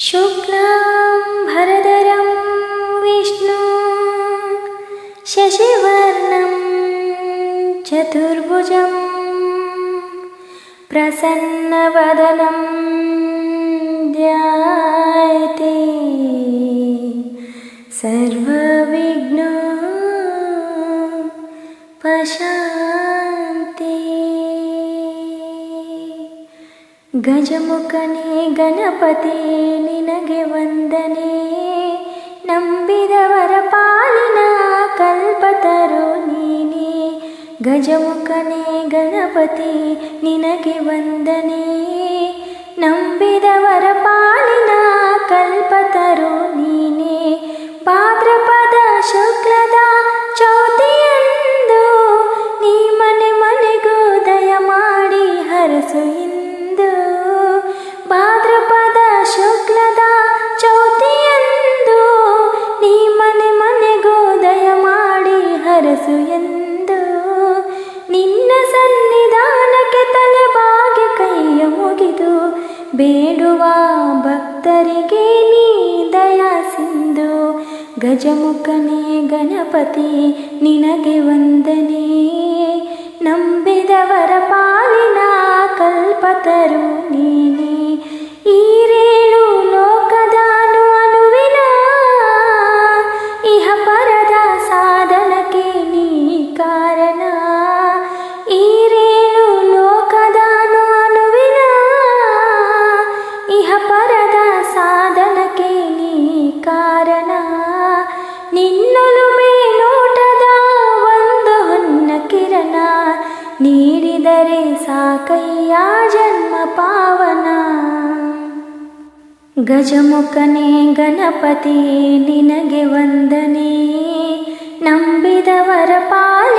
शुक्लां भरदरं विष्णु शशिवर्णं चतुर्भुजं प्रसन्नवदनं ध्यायते। सर्वविग्नो पशान्ति। ಗಜಮುಖನೇ ಗಣಪತಿ ನಿನಗೆ ವಂದನೆ. ನಂಬಿದವರ ಪಾಲಿನ ಕಲ್ಪತರು ನೀನೆ. ಗಜಮುಖನೇ ಗಣಪತಿ ನಿನಗೆ ವಂದನೆ. ನಂಬಿದವರ ಪಾಲಿನ ಕಲ್ಪತರು ಭಕ್ತರಿಗೆ ನೀ ದಯಾ ಸಿಂಧು ಗಜಮುಖನೇ ಗಣಪತಿ ನಿನಗೆ ವಂದನೆ. ನಂಬಿದವರ ಪಾಲಿನ ನೀಡಿದರೆ ಸಾಕಯ್ಯ ಜನ್ಮ ಪಾವನ ಗಜಮುಖನೇ ಗಣಪತಿ ನಿನಗೆ ವಂದನೆ ನಂಬಿದವರ ಪಾಲಿನ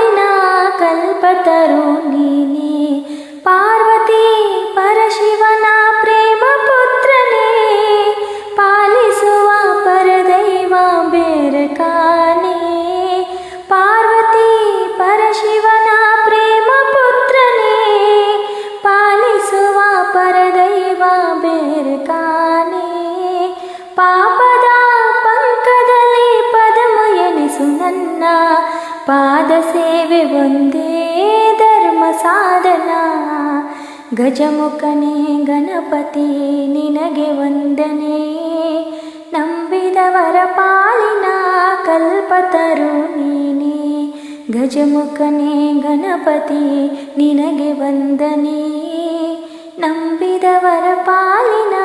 ಪಾದ ಸೇವೆ ಒಂದೇ ಧರ್ಮ ಸಾಧನ. ಗಜಮುಖನೇ ಗಣಪತಿ, ನಿನಗೆ ವಂದನೆ. ನಂಬಿದವರ ಪಾಲಿನ ಕಲ್ಪತರು ನೀನೆ. ಗಜಮುಖನೇ ಗಣಪತಿ, ನಿನಗೆ ವಂದನೆ. ನಂಬಿದವರ ಪಾಲಿನ